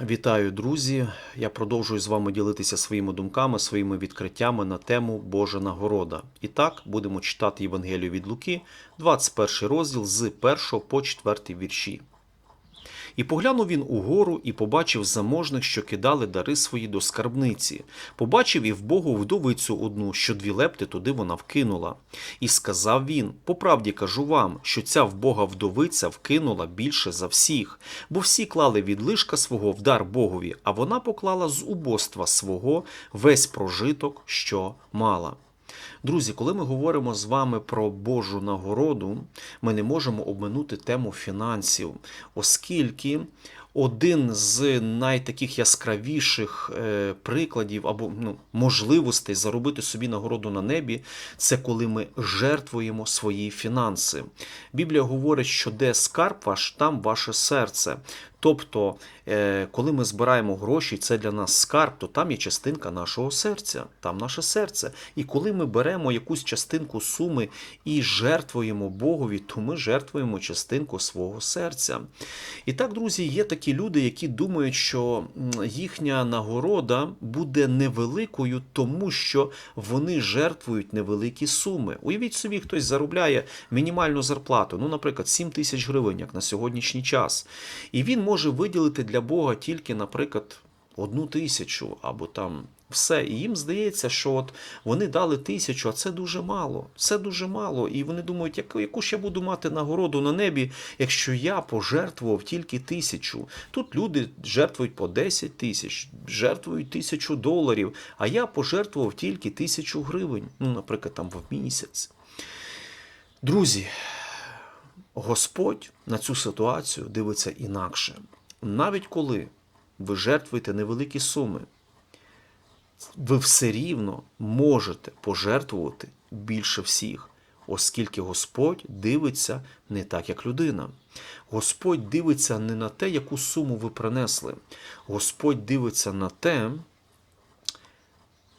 Вітаю, друзі! Я продовжую з вами ділитися своїми думками, своїми відкриттями на тему Божа нагорода. І так, будемо читати Євангелію від Луки, 21 розділ з 1 по 4 вірші. І поглянув він угору і побачив заможних, що кидали дари свої до скарбниці. Побачив і вбогу вдовицю одну, що дві лепти туди вона вкинула. І сказав він: По правді кажу вам, що ця вбога вдовиця вкинула більше за всіх, бо всі клали від лишка свого в дар Богові, а вона поклала з убоства свого весь прожиток, що мала. Друзі, коли ми говоримо з вами про Божу нагороду, ми не можемо обминути тему фінансів, оскільки один з найтаких яскравіших е, прикладів або ну, можливостей заробити собі нагороду на небі, це коли ми жертвуємо свої фінанси. Біблія говорить, що де скарб ваш, там ваше серце. Тобто, е, коли ми збираємо гроші, це для нас скарб, то там є частинка нашого серця, там наше серце. І коли ми беремо якусь частинку суми і жертвуємо Богові, то ми жертвуємо частинку свого серця. І так, друзі, є такі люди, які думають, що їхня нагорода буде невеликою, тому що вони жертвують невеликі суми. Уявіть собі, хтось заробляє мінімальну зарплату, ну, наприклад, 7 тисяч гривень, як на сьогоднішній час. І він може виділити для Бога тільки, наприклад, одну тисячу або там все. І їм здається, що от вони дали тисячу, а це дуже мало. Це дуже мало. І вони думають, яку ж я буду мати нагороду на небі, якщо я пожертвував тільки тисячу. Тут люди жертвують по 10 тисяч, жертвують тисячу доларів, а я пожертвував тільки тисячу гривень, ну, наприклад, там в місяць. Друзі, Господь на цю ситуацію дивиться інакше. Навіть коли ви жертвуєте невеликі суми, ви все рівно можете пожертвувати більше всіх, оскільки Господь дивиться не так, як людина. Господь дивиться не на те, яку суму ви принесли. Господь дивиться на те,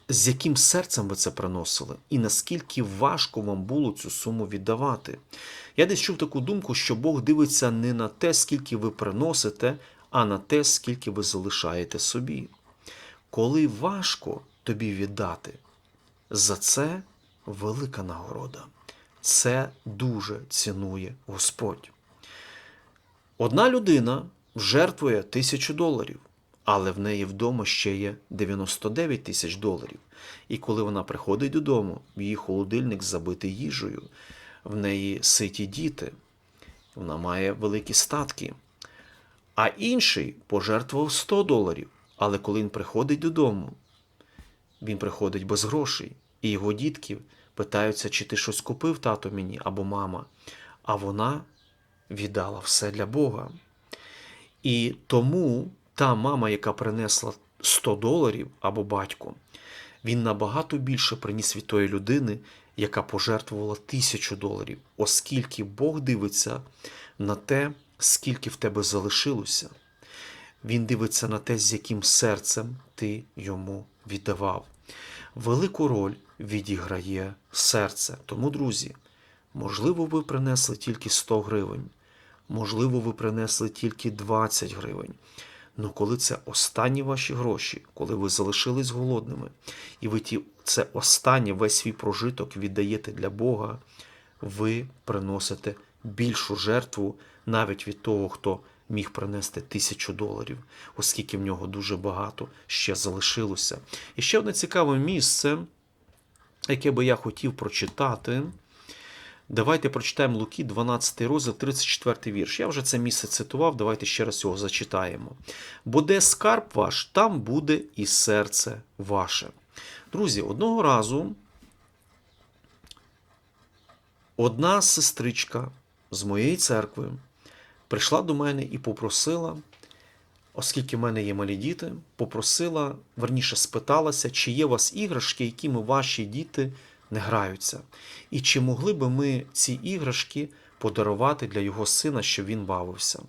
з яким серцем ви це приносили, і наскільки важко вам було цю суму віддавати. Я десь чув таку думку, що Бог дивиться не на те, скільки ви приносите, а на те, скільки ви залишаєте собі. Коли важко тобі віддати, за це велика нагорода. Це дуже цінує Господь. Одна людина жертвує тисячу доларів, але в неї вдома ще є 99 тисяч доларів. І коли вона приходить додому, її холодильник забитий їжею, в неї ситі діти, вона має великі статки. А інший пожертвував 100 доларів, але коли він приходить додому, він приходить без грошей, і його дітки питаються, чи ти щось купив, тато мені або мама. А вона віддала все для Бога. І тому та мама, яка принесла 100 доларів або батько, він набагато більше приніс від тої людини, яка пожертвувала тисячу доларів, оскільки Бог дивиться на те, скільки в тебе залишилося. Він дивиться на те, з яким серцем ти йому віддавав. Велику роль відіграє серце. Тому, друзі, можливо, ви принесли тільки 100 гривень, можливо, ви принесли тільки 20 гривень. Ну, коли це останні ваші гроші, коли ви залишились голодними, і ви ті, це останнє весь свій прожиток віддаєте для Бога, ви приносите більшу жертву навіть від того, хто міг принести тисячу доларів, оскільки в нього дуже багато ще залишилося. І ще одне цікаве місце, яке би я хотів прочитати. Давайте прочитаємо Луки, 12 розділ, 34 вірш. Я вже це місце цитував, давайте ще раз його зачитаємо. Бо де скарб ваш, там буде і серце ваше. Друзі, одного разу одна сестричка з моєї церкви прийшла до мене і попросила, оскільки в мене є малі діти, попросила, верніше спиталася, чи є у вас іграшки, якими ваші діти не граються. І чи могли би ми ці іграшки подарувати для його сина, щоб він бавився?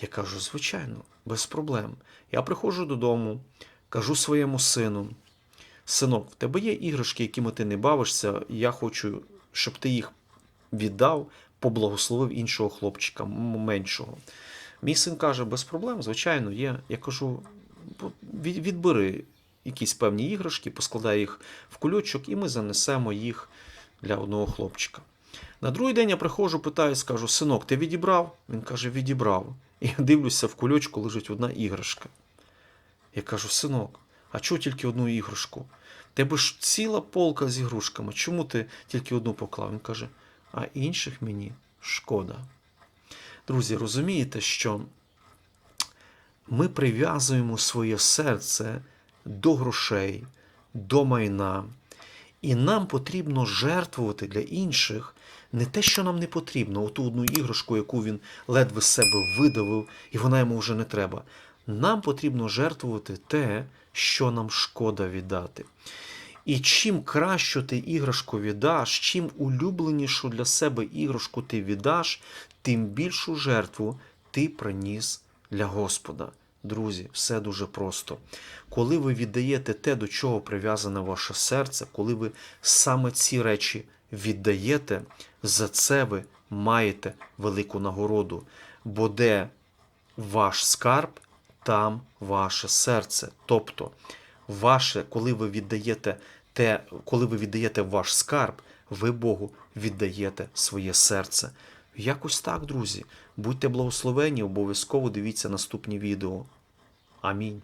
Я кажу, звичайно, без проблем. Я приходжу додому, кажу своєму сину: синок, в тебе є іграшки, якими ти не бавишся, я хочу, щоб ти їх віддав, поблагословив іншого хлопчика, меншого. Мій син каже, без проблем, звичайно, є. Я кажу, відбери якісь певні іграшки, поскладай їх в кульочок, і ми занесемо їх для одного хлопчика. На другий день я приходжу, питаю, скажу: синок, ти відібрав? Він каже, відібрав. І я дивлюся, в кульочку лежить одна іграшка. Я кажу, синок, а чого тільки одну іграшку? Тебе ж ціла полка з ігрушками. Чому ти тільки одну поклав? Він каже, а інших мені шкода. Друзі, розумієте, що ми прив'язуємо своє серце до грошей, до майна, і нам потрібно жертвувати для інших не те, що нам не потрібно, оту одну іграшку, яку він ледве з себе видавив, і вона йому вже не треба. Нам потрібно жертвувати те, що нам шкода віддати. І чим кращу ти іграшку віддаш, чим улюбленішу для себе іграшку ти віддаш, тим більшу жертву ти приніс для Господа. Друзі, все дуже просто. Коли ви віддаєте те, до чого прив'язане ваше серце, коли ви саме ці речі віддаєте, за це ви маєте велику нагороду. Бо де ваш скарб, там ваше серце. Тобто, ваше, коли ви віддаєте те, коли ви віддаєте ваш скарб, ви Богу віддаєте своє серце. Якось так, друзі. Будьте благословені, обов'язково дивіться наступні відео. Амінь.